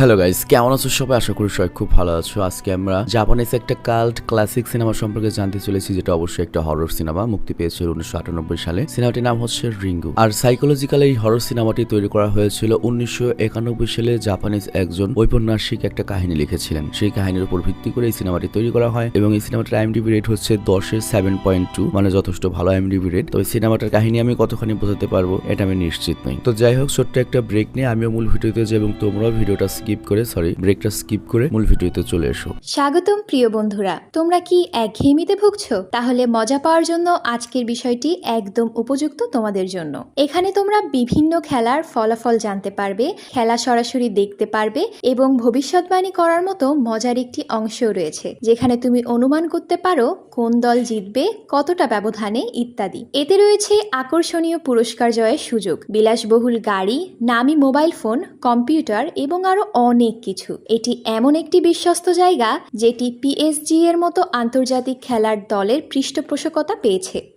Hello guys কেমন আছো সবাই? আশা করি সবাই খুব ভালো আছো। আজকে আমরা জাপানিজ একটা কাল্ট ক্লাসিক সিনেমা সম্পর্কে জানতে চলেছি, যেটা অবশ্যই একটা হরর সিনেমা মুক্তি পেয়েছিল উনিশশো আটানব্বই সালে। সিনেমাটির নাম হচ্ছে রিঙ্গু আর সাইকোলজিক্যাল এই হরর সিনেমাটি তৈরি করা হয়েছিল উনিশশো একানব্বই সালে জাপানিজ একজন ঔপন্যাসিক একটা কাহিনী লিখেছিলেন। সেই কাহিনীর উপর ভিত্তি করে এই সিনেমাটি তৈরি করা হয় এবং এই সিনেমাটার আইএমডিবি রেট হচ্ছে দশের সেভেন পয়েন্ট টু মানে যথেষ্ট ভালো আইএমডিবি রেট তো এই সিনেমাটার কাহিনী আমি কতখানি বোঝাতে পারব, এটা আমি নিশ্চিত নই। তো যাই হোক, ছোট্ট একটা ব্রেক নিয়ে আমিও মূল ভিডিওতে যাই এবং তোমরাও ভিডিওটা স্কিপ করে সরি ব্রেকটা স্কিপ করে মূল ভিডিওতে চলে এসো। স্বাগতম প্রিয় বন্ধুরা, তোমরা কি একঘেয়েমিতে ভুগছো? তাহলে মজা পাওয়ার জন্য আজকের বিষয়টি একদম উপযুক্ত তোমাদের জন্য। এখানে তোমরা বিভিন্ন খেলার ফলাফল জানতে পারবে, খেলা সরাসরি দেখতে পারবে এবং ভবিষ্যৎবাণী করার মতো মজার একটি অংশও রয়েছে, যেখানে তুমি অনুমান করতে পারো কোন দল জিতবে, কতটা ব্যবধানে, ইত্যাদি। এতে রয়েছে আকর্ষণীয় পুরস্কার জয়ের সুযোগ, বিলাসবহুল গাড়ি, নামি মোবাইল ফোন, কম্পিউটার এবং আরও অনেক কিছু। এটি এমন একটি বিশ্বস্ত জায়গা যেটি পিএসজি এর মতো আন্তর্জাতিক খেলার দলের পৃষ্ঠপোষকতা পেয়েছে।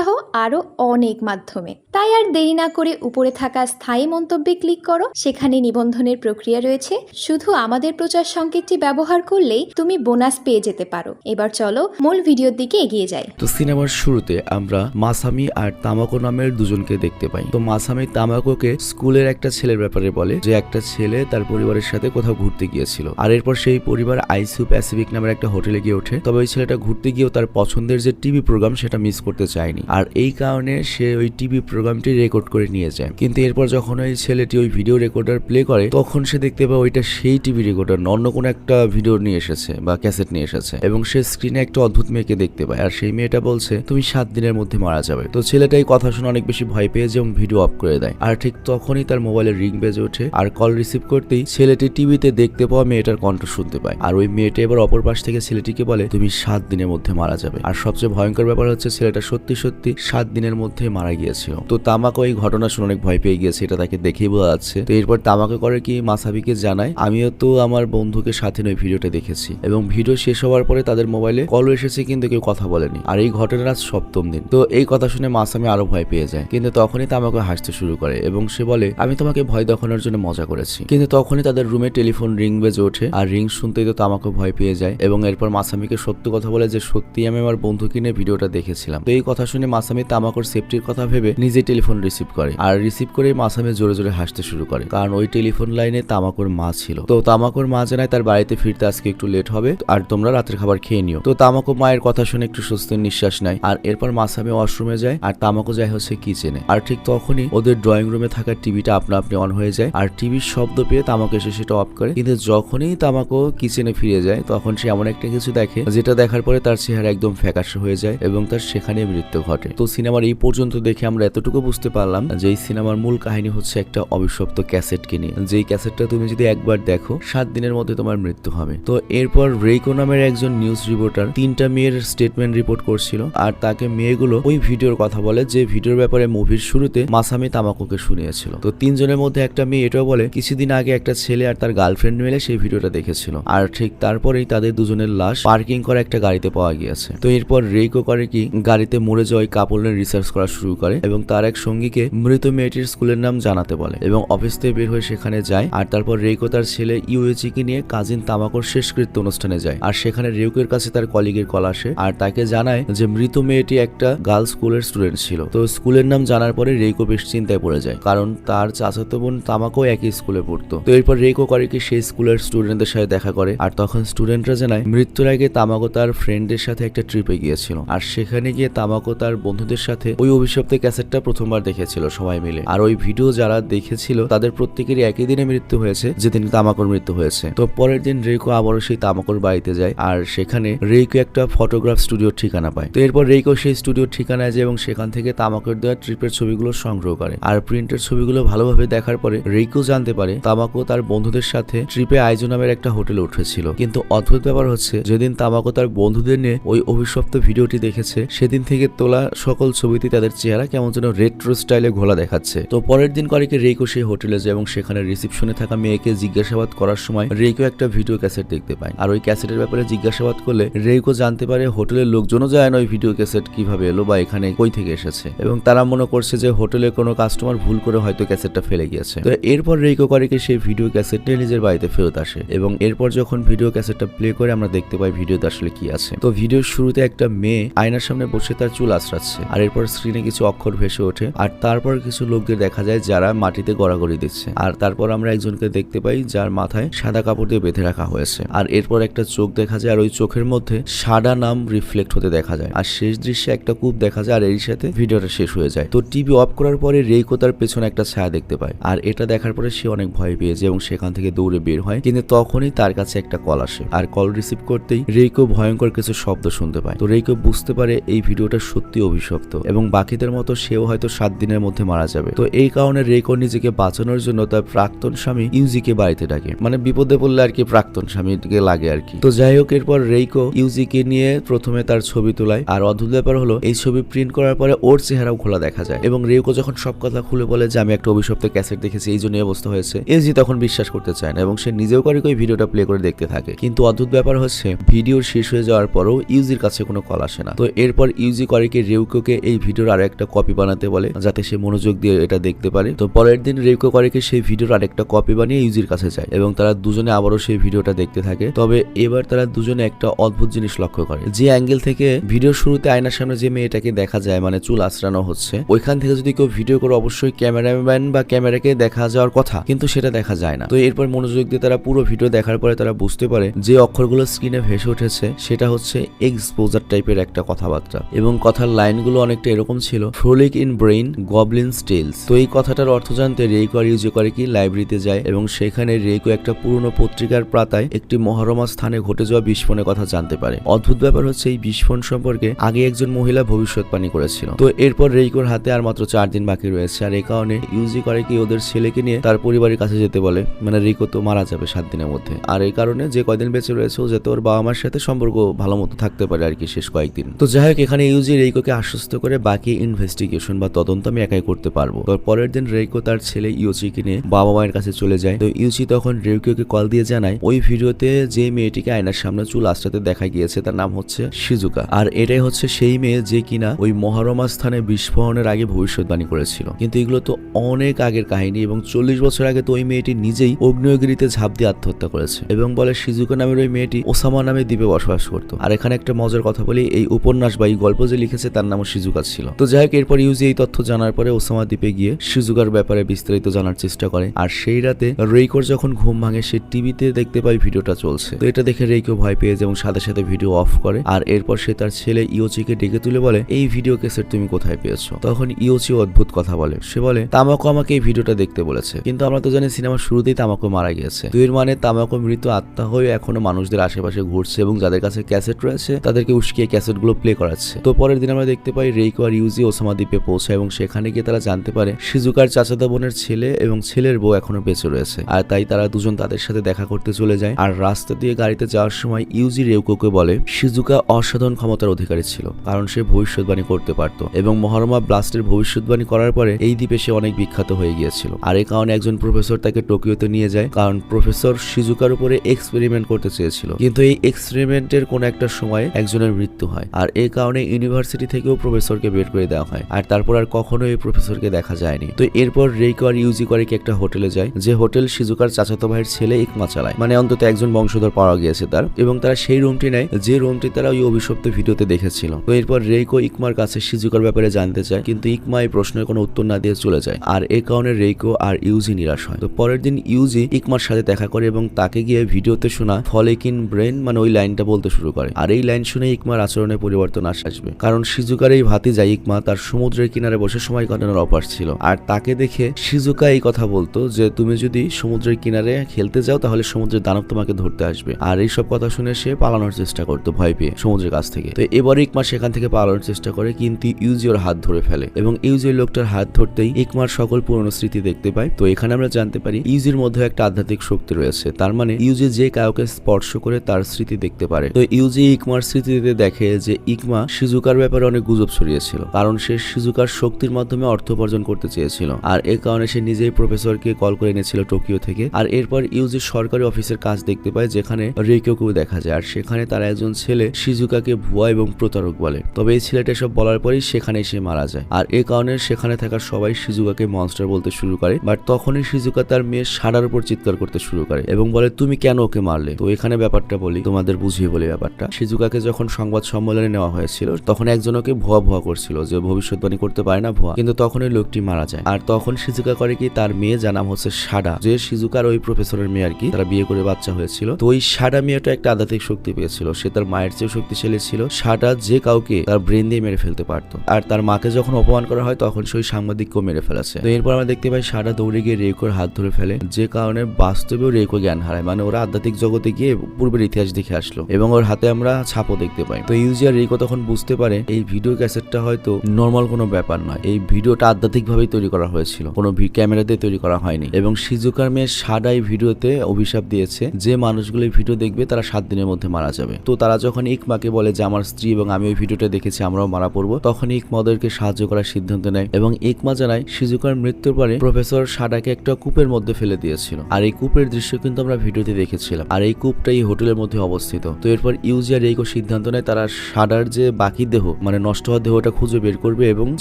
সহ আরও অনেক মাধ্যমে। তাই আর দেরি না করে উপরে থাকা স্থায়ী মন্তব্যে ক্লিক করো। সেখানে নিবন্ধনের প্রক্রিয়া রয়েছে। শুধু আমাদের প্রচার সংকেতটি ব্যবহার করলেই তুমি বোনাস পেয়ে যেতে পারো। এবার চলো মূল ভিডিওর দিকে এগিয়ে যাই। তো সিনেমার শুরুতে আমরা মাসামি আর তামাকো নামের দুজনকে দেখতে পাই। তো মাসামি তামাকোকে স্কুলের একটা ছেলের ব্যাপারে বলে, যে একটা ছেলে তার পরিবারের সাথে কোথাও ঘুরতে গিয়েছিল। আর এরপর সেই পরিবার আইসিউ প্যাসিফিক নামের একটা হোটেলে গিয়ে ওঠে। তবে ওই ছেলেটা ঘুরতে গিয়েও তার পছন্দের যে টিভি প্রোগ্রাম সেটা মিস করতে চায়নি। আর এই কারণে সে ওই টিভি প্রোগ্রামটি রেকর্ড করে নিয়ে যায়। কিন্তু এরপর যখন ওই ছেলেটি ওই ভিডিও রেকর্ডার প্লে করে, তখন সে দেখতে পায় ওইটা সেই টিভি রেকর্ডার অন্য কোনো একটা ভিডিও নিয়ে এসেছে বা ক্যাসেট নিয়ে এসেছে। এবং সে স্ক্রিনে একটা অদ্ভুত মেয়েকে দেখতে পায়। আর সেই মেয়েটা বলছে, তুমি সাত দিনের মধ্যে মারা যাবে। তো ছেলেটাই কথা শুনে অনেক বেশি ভয় পেয়ে এবং ভিডিও অফ করে দেয়। আর ঠিক তখনই তার মোবাইলে রিং বেজে ওঠে। আর কল রিসিভ করতেই ছেলেটি টিভিতে দেখতে পাওয়া মেয়েটার কণ্ঠ শুনতে পায়। আর ওই মেয়েটা এবার অপর পাশ থেকে ছেলেটিকে বলে, তুমি সাত দিনের মধ্যে মারা যাবে। আর সবচেয়ে ভয়ঙ্কর ব্যাপার হচ্ছে ছেলেটা সত্যি সত্যি সাত দিনের মধ্যে মারা গিয়েছিল। তো তামাকো এই ঘটনা শুনে অনেক ভয় পেয়ে গিয়েছে, এটা তাকে দেখেই বোঝা যাচ্ছে। তো এরপর তামাকো করে কি মাসাবিকে জানায়, আমিও তো আমার বন্ধুকে সাথে ওই ভিডিওটা দেখেছি। এবং ভিডিও শেষ হওয়ার পরে তাদের মোবাইলে কল এসেছে, কিন্তু কেউ কথা বলেনি। আর এই ঘটনার আজ সপ্তম দিন। তো এই কথা শুনে মাসামি আরও ভয় পেয়ে যায়। কিন্তু তখনই তামাকো হাসতে শুরু করে এবং সে বলে, আমি তোমাকে ভয় দেখানোর জন্য মজা করেছি। কিন্তু তখনই তাদের রুমে টেলিফোন রিং বেজে ওঠে। আর রিং শুনতেই তো তামাকো ভয় পেয়ে যায় এবং এরপর মাসামিকে সত্য কথা বলে যে সত্যি আমি আমার বন্ধুকে নিয়ে ভিডিওটা দেখেছিলাম। তো এই কথা শুনে মাসামি তামাকোর সেফটির কথা ভেবে নিজে টেলিফোন রিসিভ করে। আর রিসিভ করে মাসামি জোরে জোরে হাসতে শুরু করে। কারণ ওই টেলিফোন লাইনে তামাকোর মা ছিল। তো তামাকুর মা জানায়, তার বাড়িতে ফিরতে আজকে একটু লেট হবে, আর তোমরা রাতের খাবার খেয়ে নিও। তো তামাকো মায়ের কথা শুনে একটু স্বস্তির নিঃশ্বাস নেয়। আর এরপর মাসামে ওয়াশরুমে যায়, আর তামাকো যায় হচ্ছে কিচেনে আর ঠিক তখনই ওদের ড্রয়িং রুমে থাকা টিভিটা আপনা আপনি অন হয়ে যায়, আর টিভির শব্দ পেয়ে তামাকো এসে সেটা অফ করে। কিন্তু যখনই তামাকো কিচেনে ফিরে যায়, তখন সে এমন একটা কিছু দেখে, যেটা দেখার পরে তার চেহারা একদম ফ্যাকাশে হয়ে যায় এবং তার সেখানে মৃত্যু ঘটে। তো সিনেমার এই পর্যন্ত দেখে আমরা এতটুকু বুঝতে পারলাম যে এই সিনেমার মূল কাহিনী হচ্ছে একটা অবিশ্বপ্ত ক্যাসেট নিয়ে যেই ক্যাসেটটা তুমি যদি একবার দেখো, সাত দিনের মধ্যে তোমার মৃত্যু হবে। তো এরপর রেইকো নামের একজন নিউজ রিপোর্টার তিনটা মেয়ের স্টেটমেন্ট রিপোর্ট করছিল আর তাকে মেয়েগুলো ওই ভিডিওর কথা বলে যে ভিডিওর ব্যাপারে মুভির শুরুতে মাসামি তামাকুকে শুনিয়েছিল। তো তিনজনের মধ্যে একটা মেয়ে এটাও বলে, কিছুদিন আগে একটা ছেলে আর তার গার্লফ্রেন্ড মিলে সেই ভিডিওটা দেখেছিল। আর ঠিক তারপরেই তাদের দুজনের লাশ পার্কিং করা একটা গাড়িতে পাওয়া গিয়েছে। তো এরপর রেইকো করে কি, গাড়িতে মরে ওই কাপড়ের রিসার্চ করা শুরু করে এবং তার এক সঙ্গীকে মৃত মেয়েটির স্কুলের নাম জানাতে বলে এবং অফিস থেকে বের হয়ে সেখানে যায় আর তারপর রেইকো তার ছেলে ইউএচিকে নিয়ে কাজিন তামাকোর শেষকৃত্য অনুষ্ঠানে যায়। আর সেখানে রেইকোর কাছে তার কলিগের কল আসে আর তাকে জানায় যে মৃত মেয়েটি একটা গার্লস স্কুলের স্টুডেন্ট ছিল। তো স্কুলের নাম জানার পরে রেইকো বেশ চিন্তায় পড়ে যায় কারণ তার চাচাতো বোন তামাকো একই স্কুলে পড়তো। তো এরপর রেইকো করে কি সেই স্কুলের স্টুডেন্টদের সাথে দেখা করে আর তখন স্টুডেন্টরা জানায় মৃত্যুর আগে তামাকো তার ফ্রেন্ডের সাথে একটা ট্রিপে গিয়েছিল। আর সেখানে গিয়ে তামাকো তার বন্ধুদের সাথে ওই অভিশপ্ত ক্যাসেটটা প্রথমবার দেখেছিল সবাই মিলে। আর ওই ভিডিও যারা দেখেছিল, তাদের প্রত্যেকেরই একই দিনে মৃত্যু হয়েছে, যেদিন তামাকোর মৃত্যু হয়েছে। তো পরের দিন রেকো আবারও সেই তামাকোর বাড়িতে যায়, আর সেখানে রেকো একটা ফটোগ্রাফ স্টুডিওর ঠিকানা পায়। তো এরপর রেকো সেই স্টুডিওর ঠিকানায় যায় এবং সেখান থেকে তামাকোর দেওয়া ট্রিপের ছবিগুলো সংগ্রহ করে। আর প্রিন্টের ছবিগুলো ভালোভাবে দেখার পরে রেকো জানতে পারে, তামাকো তার বন্ধুদের সাথে ট্রিপে আয়োজন নামের একটা হোটেলে উঠেছিল। কিন্তু অদ্ভুত ব্যাপার হচ্ছে, যেদিন তামাকো তার বন্ধুদের নিয়ে ওই অভিশপ্ত ভিডিওটি দেখেছে, সেদিন থেকে তোলা সকল ছবিতে তাদের চেহারা কেমন যেন রেট্রো স্টাইলে ঘোলা দেখাচ্ছে। তো পরের দিন কয়েকে রেইকো সেই হোটেলে যায় এবং সেখানে রিসিপশনে থাকা মেয়েকে জিজ্ঞাসাবাদ করার সময় রেইকো একটা ভিডিও ক্যাসেট দেখতে পায়। আর ওই ক্যাসেটের ব্যাপারে জিজ্ঞাসাবাদ করলে রেইকো জানতে পারে হোটেলের লোকজনও যায় না ওই ভিডিও ক্যাসেট কীভাবে এলো বা এখানে কই থেকে এসেছে। এবং তারা মনে করছে যে হোটেলের কোনো কাস্টমার ভুল করে হয়তো ক্যাসেটটা ফেলে গিয়েছে। তো এরপর রেইকো করেকে সেই ভিডিও ক্যাসেট নিয়ে নিজের বাড়িতে ফেরত আসে এবং এরপর যখন ভিডিও ক্যাসেটটা প্লে করে আমরা দেখতে পাই ভিডিওতে আসলে কি আছে। তো ভিডিওর শুরুতে একটা মেয়ে আয়নার সামনে বসে তার চুল আশ্রাচ্ছে আর এরপর স্ক্রিনে কিছু অক্ষর ভেসে ওঠে। আর তারপর কিছু লোকদের দেখা যায় যারা মাটিতে গড়াগড়ি দিচ্ছে। আর তারপর আমরা একজনকে দেখতে পাই যার মাথায় সাদা কাপড় দিয়ে বেঁধে রাখা হয়েছে। আর এরপর একটা চোখ দেখা যায় আর ওই চোখের মধ্যে সাদা নাম রিফ্লেক্ট হতে দেখা যায়। আর শেষ দৃশ্যে একটা কূপ দেখা যায় আর এর সাথে ভিডিওটা শেষ হয়ে যায়। তো টিভি অফ করার পরে রেইকো তার পেছনে একটা ছায়া দেখতে পায়। আর এটা দেখার পরে সে অনেক ভয় পেয়েছে এবং সেখান থেকে দৌড়ে বের হয়। কিন্তু তখনই তার কাছে একটা কল আসে। আর কল রিসিভ করতেই রেইকো ভয়ঙ্কর কিছু শব্দ শুনতে পায়। তো রেইকো বুঝতে পারে এই ভিডিওটা সত্যি অভিশপ্ত। এবং বাকিদের মতো সেও হয়তো সাত দিনের মধ্যে মারা যাবে। তো এই কারণে রেইকো নিজেকে বাঁচানোর জন্য তার প্রাক্তন স্বামী ইউজিকে বাড়িতে ডাকে। মানে বিপদে পড়লে আর কি প্রাক্তন স্বামীকে লাগে আর কি। তো যাই হোক, এরপর রেইকো ইউজিকে নিয়ে প্রথমে তার ছবি তোলায়। আর অদ্ভুত ব্যাপার হলো, এই ছবি প্রিন্ট করার পরে ওর চেহারাও খোলা দেখা যায়। এবং রেইকো যখন সব কথা খুলে বলে যে, আমি একটা অভিশপ্ত ক্যাসেট দেখেছি, এই জন্য অবস্থা হয়েছে ইউজি তখন বিশ্বাস করতে চায় না এবং সে নিজেও করে ওই ভিডিওটা প্লে করে দেখতে থাকে। কিন্তু অদ্ভুত ব্যাপার হচ্ছে ভিডিও শেষ হয়ে যাওয়ার পরও ইউজির কাছে কোনো কল আসে না। তো এরপর ইউজি করেকে রেউকোকে এই ভিডিওর আরও একটা কপি বানাতে বলে, যাতে সে মনোযোগ দিয়ে এটা দেখতে পারে। তো পরের দিন রেউকো করেকে সেই ভিডিওর আরেকটা কপি বানিয়ে ইউজির কাছে যায় এবং তারা দুজনে আবারও সেই ভিডিওটা দেখতে থাকে। তবে এবার তারা দুজনে একটা অদ্ভুত জিনিস লক্ষ্য করে। যে অ্যাঙ্গেল থেকে ভিডিও শুরুতে আয়নার সামনে যে মেয়েটাকে দেখা যায় মানে চুল আশ্রানো হচ্ছে, ওইখান থেকে যদি কেউ ভিডিও করে অবশ্যই ক্যামেরাম্যান বা ক্যামেরাকে দেখা যাওয়ার কথা, কিন্তু সেটা দেখা যায় না। তো এরপর মনোযোগ দিয়ে তারা পুরো ভিডিও দেখার পরে তারা বুঝতে পারে যে অক্ষরগুলো স্ক্রিনে ভেসে উঠেছে, সেটা হচ্ছে এক্সপোজার টাইপের একটা কথাবার্তা। এবং কথার লাইনগুলো অনেকটা এরকম ছিল, frolic in brain goblin steals তো এই কথাটার অর্থ জানতে রেইকো আর ইউজে করে কি লাইব্রেরিতে যায় এবং সেখানে রেইকো একটা পুরনো পত্রিকার পাতায় একটি মহরমা স্থানে ঘটে যাওয়া বিস্ফোরণের কথা জানতে পারে। অদ্ভুত ব্যাপার হচ্ছে এই বিস্ফোরণ সম্পর্কে আগে একজন মহিলা ভবিষ্যৎবাণী করেছিল। তো এরপর রেইকোর হাতে আর মাত্র চার দিন বাকি রয়েছে আর এই কারণে ইউজি করে কি ওদের ছেলেকে নিয়ে তার পরিবারের কাছে যেতে বলে। মানে রিকো তো মারা যাবে সাত দিনের মধ্যে। আর এই কারণে যে কয়দিন বেঁচে রয়েছে ও যাতে ওর বাবা মার সাথে সম্পর্ক ভালো মতো থাকতে পারে আর কি শেষ কয়েকদিন। তো যাই হোক, এখানে ইউজি রেইকোকে আশ্বস্ত করে বাকি ইনভেস্টিগেশন বা তদন্ত আমি একাই করতে পারব। তো পরের দিন রেইকো তার ছেলে ইউচিকে নিয়ে বাবা মায়ের কাছে চলে যায়। তো ইউচি তখন রেইকোকে কল দিয়ে জানায়, ওই ভিডিওতে যে মেয়েটিকে আয়নার সামনে চুল আশ্রাতে দেখা গিয়েছে, তার নাম হচ্ছে শিজুকা। আর এটাই হচ্ছে সেই মেয়ে যে কিনা ওই মহারমা স্থানে বিস্ফোরণের আগে ভবিষ্যৎবাণী করেছিল। কিন্তু এগুলো তো অনেক আগের কাহিনী এবং চল্লিশ বছর আগে তো ওই মেয়েটি নিজেই অগ্নেয়গিরিতে ঝাঁপ দিয়ে আত্মহত্যা করেছে এবং বলে সিজুকা নামের ওই মেয়েটি ওসামা নামে দ্বীপে বসবাস করতো। আর এখানে একটা মজার কথা বলি, এই উপন্যাস বা এই গল্প যে লিখেছে তার নামও সিজুকা ছিল। তো যাই হোক, এরপর ইউজি এই তথ্য জানার পরে ওসামা দ্বীপে গিয়ে শিজুকার ব্যাপারে বিস্তারিত জানার চেষ্টা করে। আর সেই রাতে রেইকোর যখন ঘুম ভাঙে, সে টিভিতে দেখতে পায় ভিডিওটা চলছে। তো এটা দেখে রেইকো ভয় পেয়ে যায় এবং সাথে সাথে ভিডিও অফ করে। আর এরপর সে তার ছেলে ইওচিকে ডেকে তুলে বলে, এই ভিডিও কেসেট তুমি কোথায় পেয়েছ? তখন ইওচি অদ্ভুত কথা বলে। সে বলে, তামাকো আমাকে এই ভিডিওটা দেখতে বলেছে। কিন্তু আমরা তো জানি সিনেমার শুরুতেই তামাকো মারা গিয়েছে। তো এর মানে তামাকো মৃত আত্মা হয়ে এখনও মানুষদের আশেপাশে ঘুরছে এবং যাদের কাছে ক্যাসেট রয়েছে, তাদেরকে উস্কিয়ে ক্যাসেটগুলো প্লে করাচ্ছে। তো পরের দিন আমরা দেখতে পাই রেইকো আর ইউজি ওসামা দ্বীপে পৌঁছায় এবং সেখানে গিয়ে তারা জানতে পারে সিজুকার চাচাদা বোনের ছেলে এবং ছেলের বউ এখনও বেঁচে রয়েছে। আর তাই তারা দুজন তাদের সাথে দেখা করতে চলে যায়। আর রাস্তা দিয়ে গাড়িতে যাওয়ার সময় ইউজি রেউকোকে বলে, সিজুকা অসাধারণ ক্ষমতার অধিকারী ছিল, কারণ সে ভবিষ্যৎবাণী করতে পারত এবং মহরমা ব্লাস্টের ভবিষ্যৎবাণী করার পরে এই দ্বীপে সে অনেক বিখ্যাত হয়ে গিয়েছিল। আর এই কারণে একজন প্রফেসর তাকে টোকিওতে নিয়ে যায়, কারণ প্রফেসর সিজুকার উপরে এক্সপেরিমেন্ট করতে চেয়েছিল। কিন্তু এই এক্সপেরিমেন্টের কোন একটা সময় একজনের মৃত্যু হয়। আর এই কারণে ইউনিভার্সিটি থেকেও প্রফেসরকে বের করে দেওয়া হয়। আর তারপর আর কখনো এই প্রফেসরকে দেখা যায়নি। তো এরপর রেইকো আর ইউজি করে কি একটা হোটেলে যায়, যে হোটেল শিজুকার চাচাতো ভাইয়ের ছেলে ইকমা চালায়। মানে অন্তত একজন বংশধর পাওয়া গিয়েছে তার। এবং তারা সেই রুমটি নেয়, যে রুমটি তারা ওই অভিশপ্ত ভিডিওতে দেখেছিল। তো এরপর রেইকো ইকমার কাছে শিজুকার ব্যাপারে জানতে চায়, কিন্তু ইকমা এই প্রশ্নের কোনো উত্তর না দিয়ে চলে যায়। আর এই কারণে রেইকো আর ইউজি নিরাশ হয়। তো পরের দিন ইউজি ইকমার সাথে দেখা করে এবং তাকে গিয়ে ভিডিওতে শোনা ফলেকিন ব্রেন মানে ওই লাইনটা বলতে শুরু করে। আর এই লাইন শুনে ইকমার আচরণে পরিবর্তন আসবে। কারণ শিজুকার এই ভাতি যায় ইকমা তার সমুদ্রের কিনারে বসে সময় কাটানোর অপার ছিল। আর তাকে দেখে শিজুকা এই কথা বলতো যে, তুমি যদি সমুদ্রের কিনারে খেলতে যাও, তাহলে সমুদ্রের দানব তোমাকে ধরতে আসবে। আর এইসব কথা শুনে সে পালানোর চেষ্টা করতো ভয় পেয়ে সমুদ্রের কাছ থেকে। তো এবার ইকমা সেখান থেকে পালানোর চেষ্টা করে, কিন্তু ইউজি ওর হাত ধরে ফেলে এবং ইউজি ওই লোকটার হাত ধরতেই ইকমার সকল পুরনো স্মৃতি দেখতে পায়। তো এখানে আমরা জানতে পারি, ইউজির মধ্যে একটা আধ্যাত্মিক শক্তি রয়েছে। তার মানে ইউজি যে কাউকে স্পর্শ করে তার স্মৃতি দেখতে পারে। তো ইউজি ইকমার স্মৃতিতে দেখে যে, ইকমা শিজুকার ব্যাপারে অনেক গুজব ছড়িয়েছিল। কারণ সে শিজুকার শক্তির মাধ্যমে অর্থ উপার্জন করতে চেয়েছিল। আর এ কারণে সে নিজেই প্রফেসরকে কল করে এনেছিল টোকিও থেকে। আর এরপর ইউজি সরকারি অফিসের কাজ দেখতে পায়, যেখানে রেকিওকেও দেখা যায়। আর সেখানে তার একজন ছেলে শিজুকাকে ভুয়া এবং প্রতারক বলে। তবে এই ছেলেটা সব বলার পরেই সেখানে সে মারা যায়। আর এ কারণে সেখানে থাকা সবাই শিজুকাকে মনস্টার বলতে শুরু করে। বাট তখনই শিজুকা তার মেয়ে সাডার উপর চিৎকার করতে শুরু করে এবং বলে, তুমি কেন ওকে মারলে? তো এখানে ব্যাপারটা বলি, তোমাদের বুঝিয়ে বলি ব্যাপারটা। শিজুকাকে যখন সংবাদ সম্মেলনে নেওয়া হয়েছিল, তখন একজন ওকে ভুয়া ভুয়া করছিল যে ভবিষ্যৎবাণী করতে পারে না ভুয়া। কিন্তু তখন ওই লোকটি মারা যায়। আর তখন শিজুকা করে কি? তার মেয়ে যার জানাম হচ্ছে সাডা। যে শিজুকার ওই প্রফেসরের মেয়ে আর কি, তারা বিয়ে করে বাচ্চা হয়েছিল। তো ওই সাডা মেয়েটা একটা আধ্যাত্মিক শক্তি পেয়েছিল। সে তার মায়ের চেয়ে শক্তিশালী ছিল। সাডা যে কাউকে তার ব্রেন দিয়ে মেরে ফেলতে পারতো। আর তার মাকে যখন অপমান করা হয়, তখন সেই সাংবাদিককেও মেরে ফেলেছে। তো এরপর আমরা দেখতে পাই, সাডা দৌড়ে গিয়ে রেকোর হাত ধরে ফেলে। যে কারণে বাস্তবেও রেকো জ্ঞান হারায়। মানে ওরা আধ্যাত্মিক জগতে গিয়ে পূর্বের ইতিহাস দেখে আসলো। এবং ওর হাতে আমরা ছাপও দেখতে পাই। তো ইউজিয়ার রেকো তখন বুঝতে পারে, এই ভিডিও ক্যাসেটটা হয়তো নর্মাল কোনো ব্যাপার নয়। এই ভিডিওটা আধ্যাত্মিক ভাবেই তৈরি করা হয়েছিল। কোনো ক্যামেরা দিয়ে তৈরি করা হয়নি। এবং শিজুকার মেয়ে সাডা এই ভিডিওতে অভিশাপ দিয়েছে যে মানুষগুলো এই ভিডিও দেখবে তারা সাত দিনের মধ্যে মারা যাবে। তো তারা যখন ইকমাকে বলে যে, আমার স্ত্রী এবং আমি ওই ভিডিওটা দেখেছি, আমরাও মারা পড়ব, তখন ইকমা ওদেরকে সাহায্য করার সিদ্ধান্ত নেয় এবং ইকমা জানায়, সিজুকার মৃত্যুর পরে প্রফেসর সাডাকে একটা কূপের মধ্যে ফেলে দিয়েছিল। আর এই কূপের দৃশ্য কিন্তু আমরা ভিডিওতে দেখেছিলাম। আর এই কূপটা এই হোটেলের মধ্যে অবস্থিত। তো এরপর ইউজি আর এইকো সিদ্ধান্ত নেয়, তারা সাডার যে বাকি দেহ মানে নষ্ট হওয়া দেহটা খুঁজে বের করবে এবং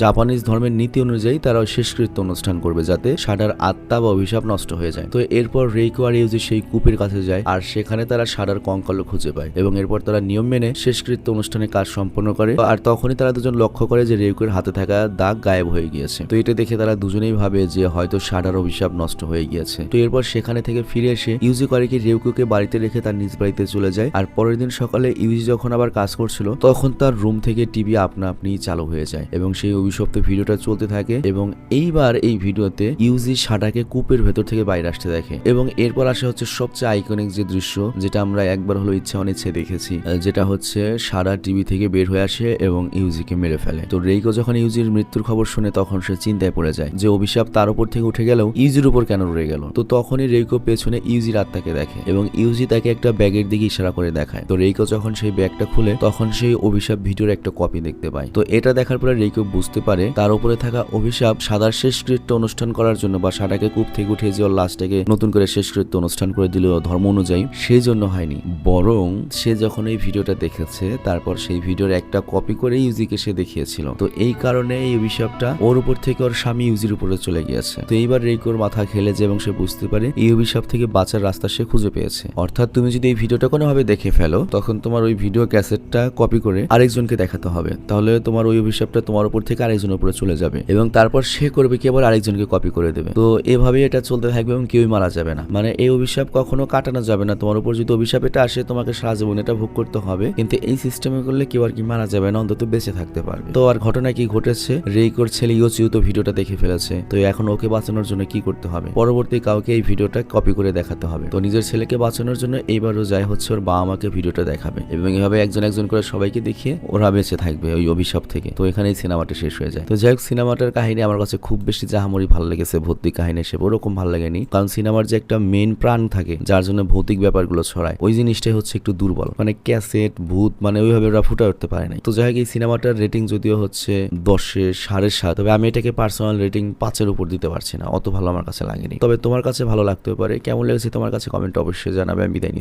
জাপানিজ ধর্মের নীতি অনুযায়ী তারা শেষকৃত্য অনুষ্ঠান করবে যাতে সাডার আত্মা বা অভিশাপ নষ্ট হয়ে যায়। তো এরপর রেইকো আর ইউজি সেই কূপের কাছে যায় আর সেখানে তারা সাডার কঙ্কালও খুঁজে পায় এবং এরপর তারা নিয়ম মেনে শেষকৃত্য অনুষ্ঠানে কাজ সম্পন্ন করে। আর তখনই তারা দুজন লক্ষ্য করে যে রেইকোর হাতে থাকা দাগ গায়েব হয়ে গিয়েছে। তো এটা দেখে তারা দুজনেই ভাবে যে হয়তো সাডার অভিশাপ নষ্ট হয়ে গিয়েছে। তো এরপর সেখানে থেকে ফিরে এসে ইউজি করে কি রেউকুকে বাড়িতে রেখে তার নিজ বাড়িতে চলে যায়। আর পরের দিন সকালে ইউজি যখন আবার কাজ করছিল, তখন তার রুম থেকে টিভি আপনা আপনি চালু হয়ে যায় এবং সেই অভিশপ্ত ভিডিওটা চলতে থাকে এবং এইবার এই ভিডিওতে ইউজি সাডাকে কূপের ভেতর থেকে বাইরে আসতে দেখে এবং এরপর আসে হচ্ছে সবচেয়ে আইকনিক যে দৃশ্য, যেটা আমরা একবার হলো ইচ্ছা অনিচ্ছে দেখেছি যেটা হচ্ছে সারা টিভি থেকে বের হয়ে আসে এবং ইউজিকে মেরে ফেলে। তো রেইকো যখন ইউজির মৃত্যুর খবর শুনে তখন সে চিন্তায় পড়ে যায় যে অভিশাপ তার উপর থেকে উঠে গেলেও ইউজির উপর কেন রয়ে গেল? তো তখনই রেইকো পেছনে ইউজির আত্মাকে দেখে এবং ইউজি তাকে একটা ব্যাগের দিকে ইশারা করে দেখায়। তো রেইকো যখন সেই ব্যাগটা খুলে তখন সেই অভিশাপ ভিডিওর একটা কপি দেখতে পায়। তো এটা দেখার পরে রেইকো বুঝতে পারে, তার উপরে থাকা অভিশাপ সাদার শেষকৃত্য অনুষ্ঠান করার জন্য বা সাদাকে কূপ থেকে উঠে যে লাশটাকে নতুন করে শেষকৃত্য অনুষ্ঠান করে দিল ধর্ম অনুযায়ী সেই জন্য হয়নি। বরং সে যখন এই ভিডিওটা দেখেছে, তারপর সেই ভিডিওর একটা কপি করে ইউজিকে সে দেখিয়েছিল। তো এই কারণে এই অভিশাপটা ওর উপর থেকে ওর স্বামী ইউজির উপরে চলে গিয়েছে। তো এইবার রেইকোর মাথা খেলে যে এবং সে বুঝতে পারে, এই অভিশাপ থেকে বাঁচার রাস্তা সে খুঁজে পেয়েছে। অর্থাৎ তুমি যদি এই ভিডিওটা কোনোভাবে দেখে ফেলো, তখন তোমার ওই ভিডিও ক্যাসেটটা কপি করে আরেকজনকে দেখাতে হবে। তাহলে তোমার ওই অভিশাপটা তোমার উপর থেকে আরেকজনের উপরে চলে যাবে এবং তারপর সে করবে কি? আবার আরেকজনকে কপি করে দেবে। তো এভাবেই এটা চলতে থাকবে এবং কেউই মারা যাবে না। মানে এই অভিশাপ কখনো কাটানো যাবে না। তোমার উপর যদি অভিশাপ এটা আসে, তোমাকে সারা জীবন এটা ভোগ করতে হবে। কিন্তু এই সিস্টেমে করলে কেউ আর কি মারা যাবে না, অন্তত বেঁচে থাকতে পারবে। তো আর ঘটনা কি ঘটেছে? রেইকোর ছেলে ইয়োচিও তো ভিডিওটা দেখে ফেলেছে। তো এখন ওকে বাঁচানোর জন্য কি করতে হবে? পরবর্তী কাউকে এই ভিডিওটা কপি করে দেখাতে হবে। তো নিজের ছেলেকে বাঁচানোর জন্য এইবারও যায় হচ্ছে ওর বাবা মাকে ভিডিওটা দেখাবে। এবং এভাবে একজন একজন করে সবাইকে দেখিয়ে ওরা বেঁচে থাকবে ওই অভিশাপ থেকে। তো এখানেই সিনেমাটা শেষ হয়ে যায়। তো যাই হোক, সিনেমাটার কাহিনী আমার কাছে খুব বেশি জাহামরি ভালো লেগেছে, ভৌতিক কাহিনী সে ওরকম ভালো লাগেনি। কারণ সিনেমার যে একটা মেন প্রাণ থাকে, যার জন্য ভৌতিক ব্যাপারগুলো ছড়ায়, ওই জিনিসটাই হচ্ছে একটু দুর্বল। মানে ক্যাসেট, ভূত মানে ওইভাবে ওরা ফুটে উঠতে পারে নাই। তো যাই হোক, এই সিনেমাটার রেটিং যদিও হচ্ছে দশে সাড়ে সাত, তবে আমি এটাকে পার্সোনাল রেটিং পাঁচের উপর দিতে পারছি না। অত ভালো আমার কাছে লাগেনি। তবে তোমার কাছে ভালো লাগতে পারে। কেমন লেগেছে তোমার কাছে কমেন্ট অবশ্যই জানাবে, আমি বিদায় নিচ্ছি।